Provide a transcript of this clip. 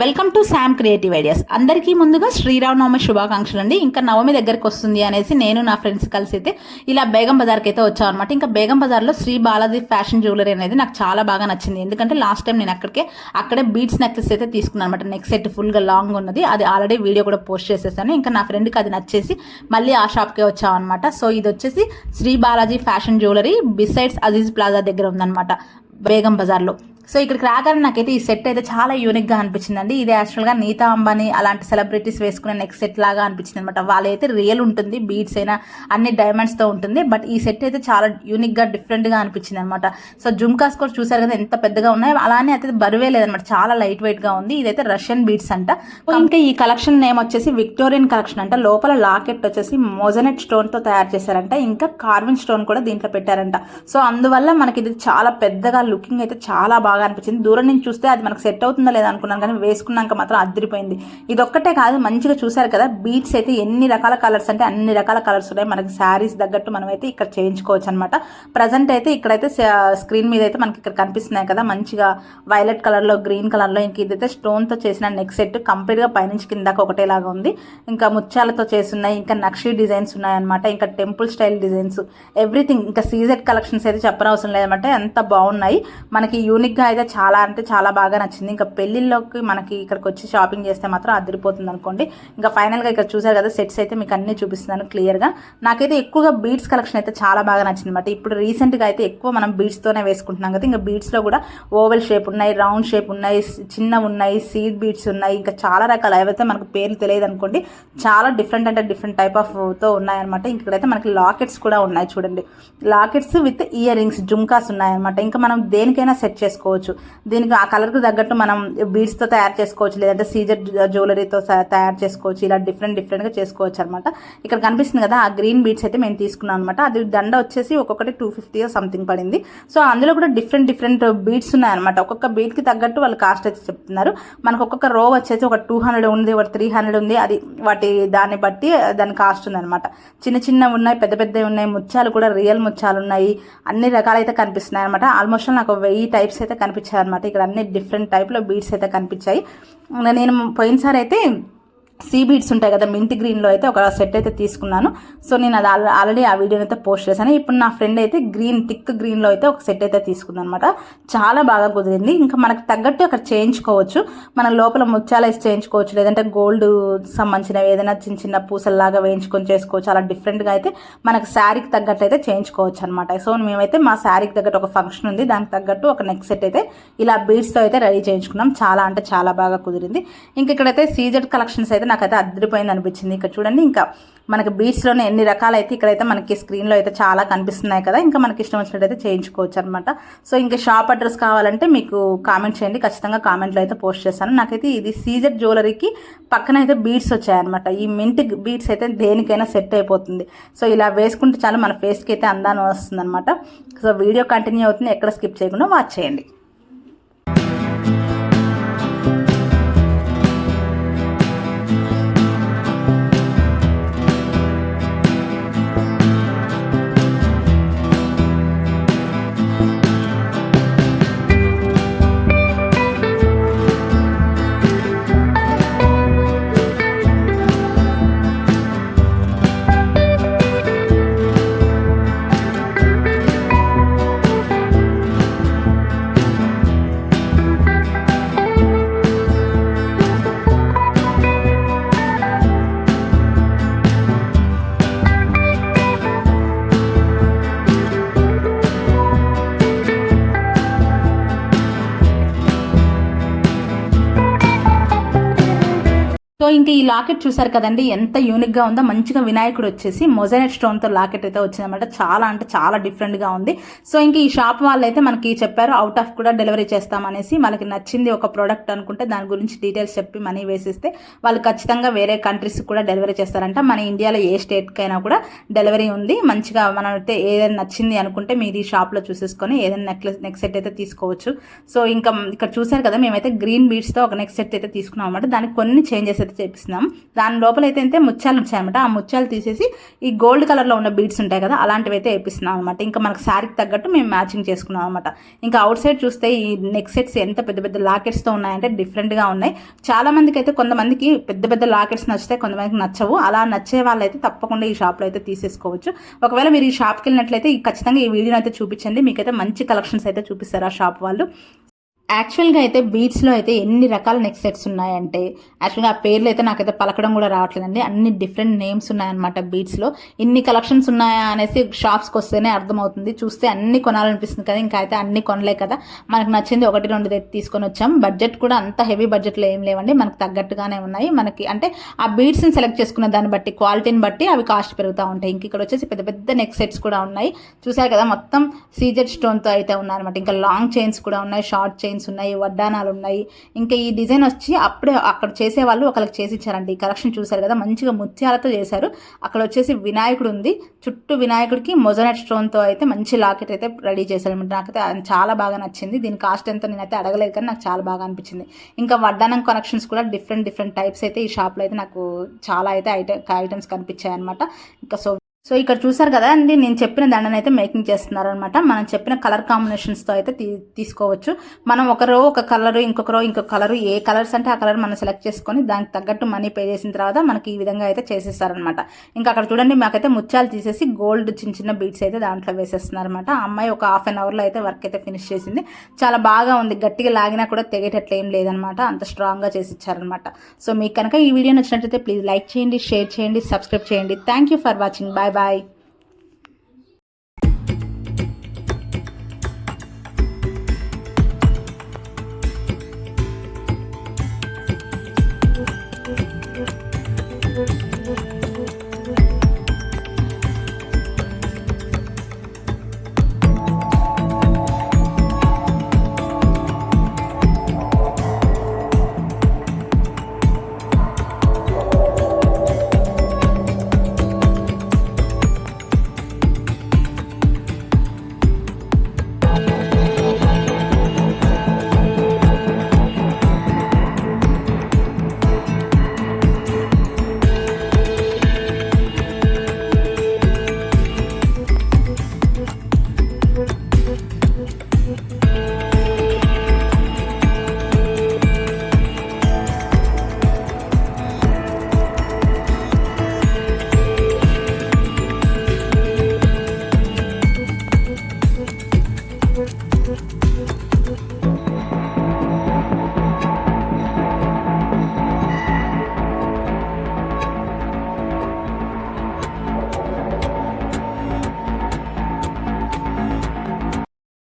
Welcome to Sam creative ideas. అందరికీ ముందుగా శ్రీరామనవమి శుభాకాంక్షలు అండి ఇంకా నవమి దగ్గరకు వస్తుంది అనేసి నేను నా ఫ్రెండ్స్ కలిసి అయితే ఇలా బేగం బజార్కి అయితే వచ్చాను అనమాట ఇంకా బేగం బజార్లో శ్రీ బాలాజీ ఫ్యాషన్ జ్యువెలరీ అనేది నాకు చాలా బాగా నచ్చింది. ఎందుకంటే లాస్ట్ టైం నేను అక్కడికే అక్కడే బీట్స్ నెక్లెస్ అయితే తీసుకున్నాను అనమాట నెక్ సెట్ ఫుల్గా లాంగ్ ఉన్నది. అది ఆల్రెడీ వీడియో కూడా పోస్ట్ చేసేసాను. ఇంకా నా ఫ్రెండ్కి అది నచ్చేసి మళ్ళీ ఆ షాప్కే వచ్చామన్నమాట. సో ఇది వచ్చేసి Sri Balaji fashion jewellery besides Aziz plaza దగ్గర ఉందన్నమాట బేగం బజార్లో. సో ఇక్కడికి రాగానే నాకైతే ఈ సెట్ అయితే చాలా యూనిక్గా అనిపించిందండి. ఇది యాక్చువల్గా నీతా అంబానీ అలాంటి సెలబ్రిటీస్ వేసుకునే నెక్స్ట్ సెట్ లాగా అనిపించింది అనమాట వాళ్ళైతే రియల్ ఉంటుంది బీడ్స్ అయినా అన్ని డైమండ్స్తో ఉంటుంది బట్ ఈ సెట్ అయితే చాలా యూనిక్గా డిఫరెంట్గా అనిపించింది అనమాట సో జుమ్కాస్ కూడా చూసారు కదా ఎంత పెద్దగా ఉన్నాయో అలానే అయితే బరువే లేదనమాట చాలా లైట్ వెయిట్గా ఉంది. ఇదైతే రష్యన్ బీడ్స్ అంట. ఇంకా ఈ కలెక్షన్ నేమ్ వచ్చేసి విక్టోరియన్ కలెక్షన్ అంట. లోపల లాకెట్ వచ్చేసి మోజనెట్ స్టోన్తో తయారు చేశారంట. ఇంకా కార్విన్ స్టోన్ కూడా దీంట్లో పెట్టారంట. సో అందువల్ల మనకి ఇది చాలా పెద్దగా లుకింగ్ అయితే చాలా బాగా అనిపించింది. దూరం నుంచి చూస్తే అది మనకు సెట్ అవుతుందో లేదా అనుకున్నాను కానీ వేసుకున్నాక మాత్రం అదిరిపోయింది. ఇది కాదు మంచిగా చూసారు కదా బీట్స్ అయితే ఎన్ని రకాల కలర్స్ అంటే అన్ని రకాల కలర్స్ ఉన్నాయి. మనకి శారీస్ తగ్గట్టు మనం అయితే ఇక్కడ చేయించుకోవచ్చు అనమాట ప్రజెంట్ అయితే ఇక్కడైతే స్క్రీన్ మీద అయితే మనకి ఇక్కడ కనిపిస్తున్నాయి కదా మంచిగా వైలెట్ కలర్లో గ్రీన్ కలర్లో ఇంక ఇదైతే స్టోన్తో చేసిన నెక్ సెట్ కంప్లీట్గా పైనుంచి కిందకు ఒకటేలాగా ఉంది. ఇంకా ముత్యాలతో చేస్తున్నాయి ఇంకా నక్షి డిజైన్స్ ఉన్నాయన్నమాట ఇంకా టెంపుల్ స్టైల్ డిజైన్స్ ఎవ్రీథింగ్ ఇంకా సీజెడ్ కలెక్షన్స్ అయితే చెప్పనవసరం లేదన్నమాట. ఎంత బాగున్నాయి. మనకి యూనిక్గా అయితే చాలా అంటే చాలా బాగా నచ్చింది. ఇంకా పెళ్ళిళ్ళకి మనకి ఇక్కడికి వచ్చి షాపింగ్ చేస్తే మాత్రం అదిరిపోతుంది అనుకోండి. ఇంకా ఫైనల్గా ఇక్కడ చూసారు కదా సెట్స్ అయితే మీకు అన్నీ చూపిస్తున్నాను క్లియర్గా నాకైతే ఎక్కువగా బీడ్స్ కలెక్షన్ అయితే చాలా బాగా నచ్చింది అనమాట ఇప్పుడు రీసెంట్గా అయితే ఎక్కువ మనం బీడ్స్తోనే వేసుకుంటున్నాం కదా ఇంకా బీడ్స్లో కూడా ఓవెల్ షేప్ ఉన్నాయి రౌండ్ షేప్ ఉన్నాయి చిన్న ఉన్నాయి సీడ్ బీడ్స్ ఉన్నాయి ఇంకా చాలా రకాలు. ఏవైతే మనకు పేర్లు తెలియదు అనుకోండి. చాలా డిఫరెంట్ అంటే డిఫరెంట్ టైప్ ఆఫ్తో ఉన్నాయన్నమాట. ఇక్కడైతే మనకి లాకెట్స్ కూడా ఉన్నాయి చూడండి. Lockets with earrings jhumkas ఉన్నాయన్నమాట. ఇంకా మనం దేనికైనా సెట్ చేసుకోవచ్చు. దీనికి ఆ కలర్కి తగ్గట్టు మనం బీడ్స్తో తయారు చేసుకోవచ్చు. లేదంటే సీజర్ జ్యువెలరీతో తయారు చేసుకోవచ్చు. ఇలా డిఫరెంట్ డిఫరెంట్గా చేసుకోవచ్చు అనమాట ఇక్కడ కనిపిస్తుంది కదా ఆ గ్రీన్ బీడ్స్ అయితే మేము తీసుకున్నాం అనమాట అది దండ వచ్చేసి ఒక్కొక్కటి టూ ఫిఫ్టీ సంథింగ్ పడింది. సో అందులో కూడా డిఫరెంట్ డిఫరెంట్ బీడ్స్ ఉన్నాయన్నమాట. ఒక్కొక్క బీడ్కి తగ్గట్టు వాళ్ళు కాస్ట్ అయితే చెప్తున్నారు. మనకు ఒక్కొక్క రో వచ్చేసి ఒక టూ హండ్రెడ్ ఉంది ఒక త్రీ హండ్రెడ్ ఉంది. అది వాటి దాన్ని బట్టి దాని కాస్ట్ ఉందన్నమాట. చిన్న చిన్న ఉన్నాయి పెద్ద పెద్దవి ఉన్నాయి ముత్యాలు కూడా రియల్ ముత్యాలు ఉన్నాయి. అన్ని రకాలైతే కనిపిస్తున్నాయి అనమాట ఆల్మోస్ట్ నాకు వెయ్యి టైప్స్ అయితే కనిపించాయి అనమాట ఇక్కడ అన్ని డిఫరెంట్ టైప్లో బీడ్స్ అయితే కనిపించాయి. నేను పోయినసారి అయితే సీ బీడ్స్ ఉంటాయి కదా మింట్ గ్రీన్లో అయితే ఒక సెట్ అయితే తీసుకున్నాను. సో నేను అది ఆల్రెడీ ఆ వీడియోని అయితే పోస్ట్ చేశాను. ఇప్పుడు నా ఫ్రెండ్ అయితే గ్రీన్ థిక్ గ్రీన్లో అయితే ఒక సెట్ అయితే తీసుకుంది అనమాట చాలా బాగా కుదిరింది. ఇంకా మనకు తగ్గట్టు అక్కడ చేయించుకోవచ్చు. మనం లోపల ముత్యాలు వేసి చేయించుకోవచ్చు. లేదంటే గోల్డ్ సంబంధించినవి ఏదైనా చిన్న చిన్న పూసల్లాగా వేయించుకొని చేసుకోవచ్చు. అలా డిఫరెంట్గా అయితే మనకు శారీకి తగ్గట్టు అయితే చేయించుకోవచ్చు అనమాట. సో మేమైతే మా శారీకి తగ్గట్టు ఒక ఫంక్షన్ ఉంది. దానికి తగ్గట్టు ఒక నెక్ సెట్ అయితే ఇలా బీడ్స్తో అయితే రెడీ చేయించుకున్నాం. చాలా అంటే చాలా బాగా కుదిరింది. ఇంక ఇక్కడైతే సీజెడ్ కలెక్షన్స్ అయితే నాకైతే అద్దరిపోయింది అనిపించింది. ఇక్కడ చూడండి ఇంకా మనకి బీట్స్లోనే ఎన్ని రకాలైతే ఇక్కడైతే మనకి స్క్రీన్లో అయితే చాలా కనిపిస్తున్నాయి కదా ఇంకా మనకి ఇష్టం వచ్చినట్టయితే చేయించుకోవచ్చు అనమాట సో ఇంకా షాప్ అడ్రస్ కావాలంటే మీకు కామెంట్ చేయండి. ఖచ్చితంగా కామెంట్లో అయితే పోస్ట్ చేస్తాను. నాకైతే ఇది సీజర్ జ్యువెలరీకి పక్కన అయితే బీడ్స్ వచ్చాయన్నమాట. ఈ మింట్ బీడ్స్ అయితే దేనికైనా సెట్ అయిపోతుంది. సో ఇలా వేసుకుంటే చాలా మన ఫేస్కి అయితే అందాన్ని వస్తుంది అనమాట సో వీడియో కంటిన్యూ అవుతుంది. ఎక్కడ స్కిప్ చేయకుండా వాచ్ చేయండి. సో ఇంక ఈ లాకెట్ చూసారు కదండి ఎంత యూనిక్గా ఉందో. మంచిగా వినాయకుడు వచ్చేసి మొజైనట్ స్టోన్తో లాకెట్ అయితే వచ్చిందన్నమాట. చాలా అంటే చాలా డిఫరెంట్గా ఉంది. సో ఇంక ఈ షాప్ వాళ్ళు అయితే మనకి చెప్పారు అవుట్ ఆఫ్ కూడా డెలివరీ చేస్తామనేసి వాళ్ళకి నచ్చింది ఒక ప్రోడక్ట్ అనుకుంటే దాని గురించి డీటెయిల్స్ చెప్పి మనీ వేసిస్తే వాళ్ళు ఖచ్చితంగా వేరే కంట్రీస్కి కూడా డెలివరీ చేస్తారంట. మన ఇండియాలో ఏ స్టేట్కైనా కూడా డెలివరీ ఉంది. మంచిగా మనం అయితే ఏదైనా నచ్చింది అనుకుంటే మీరు ఈ షాప్లో చూసేసుకొని ఏదైనా నెక్లెస్ నెక్ సెట్ అయితే తీసుకోవచ్చు. సో ఇంకా ఇక్కడ చూసారు కదా మేమైతే గ్రీన్ బీడ్స్తో ఒక నెక్ సెట్ అయితే తీసుకున్నాం అనమాట దానికి కొన్ని చేంజెస్ అయితే చేపిస్తున్నాం దాని లోపల అయితే అయితే ముత్యాలు వచ్చాయన్నమాట. ఆ ముత్యాలు తీసేసి ఈ గోల్డ్ కలర్లో ఉన్న బీడ్స్ ఉంటాయి కదా అలాంటివి అయితే వేపిస్తున్నాం అనమాట ఇంకా మనకు శారీకి తగ్గట్టు మేము మ్యాచింగ్ చేసుకున్నాం అనమాట ఇంకా అవుట్ సైడ్ చూస్తే ఈ నెక్ సెట్స్ ఎంత పెద్ద పెద్ద లాకెట్స్తో ఉన్నాయంటే డిఫరెంట్గా ఉన్నాయి. చాలా మందికి అయితే కొంతమందికి పెద్ద పెద్ద లాకెట్స్ నచ్చుతాయి కొంతమందికి నచ్చవు. అలా నచ్చే వాళ్ళైతే తప్పకుండా ఈ షాప్లో అయితే తీసేసుకోవచ్చు. ఒకవేళ మీరు ఈ షాప్కి వెళ్ళినట్లయితే ఈ ఖచ్చితంగా ఈ వీడియోని అయితే చూపించండి. మీకైతే మంచి కలెక్షన్స్ అయితే చూపిస్తారు ఆ షాప్ వాళ్ళు. యాక్చువల్గా అయితే బీచ్లో అయితే ఎన్ని రకాల నెక్ సెట్స్ ఉన్నాయంటే యాక్చువల్గా ఆ పేర్లు అయితే నాకైతే పలకడం కూడా రావట్లేదండి. అన్ని డిఫరెంట్ నేమ్స్ ఉన్నాయన్నమాట బీచ్లో. ఇన్ని కలెక్షన్స్ ఉన్నాయా అనేసి షాప్స్కి వస్తేనే అర్థమవుతుంది. చూస్తే అన్ని కొనాలనిపిస్తుంది కదా ఇంకా అయితే అన్ని కొనలే కదా. మనకు నచ్చింది ఒకటి రెండు తీసుకొని వచ్చాం. బడ్జెట్ కూడా అంత హెవీ బడ్జెట్లో ఏం లేవండి. మనకు తగ్గట్టుగానే ఉన్నాయి. మనకి అంటే ఆ బీడ్స్ని సెలెక్ట్ చేసుకున్న దాన్ని బట్టి క్వాలిటీని బట్టి అవి కాస్ట్ పెరుగుతూ ఉంటాయి. ఇంక ఇక్కడ వచ్చేసి పెద్ద పెద్ద నెక్ సెట్స్ కూడా ఉన్నాయి. చూసారు కదా మొత్తం సీజెడ్ స్టోన్తో అయితే ఉన్నాయన్నమాట ఇంకా లాంగ్ చైన్స్ కూడా ఉన్నాయి షార్ట్ చైన్స్ ఉన్నాయి వడ్డానాలు ఉన్నాయి. ఇంకా ఈ డిజైన్ వచ్చి అప్పుడే అక్కడ చేసే వాళ్ళు ఒకరికి చేసి ఇచ్చారండి ఈ కలెక్షన్ చూశారు కదా మంచిగా ముత్యాలతో చేశారు. అక్కడ వచ్చేసి వినాయకుడు ఉంది. చుట్టూ వినాయకుడికి మొజనట్ స్టోన్తో అయితే మంచి లాకెట్ అయితే రెడీ చేశారు అనమాట నాకైతే చాలా బాగా నచ్చింది. దీని కాస్ట్ ఎంతో నేనైతే అడగలేదు కానీ నాకు చాలా బాగా అనిపించింది. ఇంకా వడ్డానం కనెక్షన్స్ కూడా డిఫరెంట్ డిఫరెంట్ టైప్స్ అయితే ఈ షాప్లో అయితే నాకు చాలా అయితే ఐటమ్ ఐటమ్స్ కనిపించాయి అనమాట ఇంకా సో సో ఇక్కడ చూసారు కదా అండి నేను చెప్పిన దండను అయితే మేకింగ్ చేస్తున్నారనమాట. మనం చెప్పిన కలర్ కాంబినేషన్స్తో అయితే తీ తీసుకోవచ్చు. మనం ఒకరో ఒక కలర్ ఇంకొక రో ఇంకొక కలర్ ఏ కలర్స్ అంటే ఆ కలర్ మనం సెలెక్ట్ చేసుకొని దానికి తగ్గట్టు మనీ పే చేసిన తర్వాత మనకి ఈ విధంగా అయితే చేసేస్తారనమాట. ఇంకా అక్కడ చూడండి మాకైతే ముత్యాలు తీసేసి గోల్డ్ చిన్న చిన్న బీట్స్ అయితే దాంట్లో వేసేస్తున్నారనమాట. ఆ అమ్మాయి ఒక హాఫ్ అన్ అవర్లో అయితే వర్క్ అయితే ఫినిష్ చేసింది. చాలా బాగా ఉంది. గట్టిగా లాగినా కూడా తెగేటట్లు ఏం లేదనమాట. అంత స్ట్రాంగ్గా చేసి ఇచ్చారనమాట సో మీకు కనుక ఈ వీడియో నచ్చినట్లయితే ప్లీజ్ లైక్ చేయండి షేర్ చేయండి సబ్స్క్రైబ్ చేయండి. Thank you for watching bye bye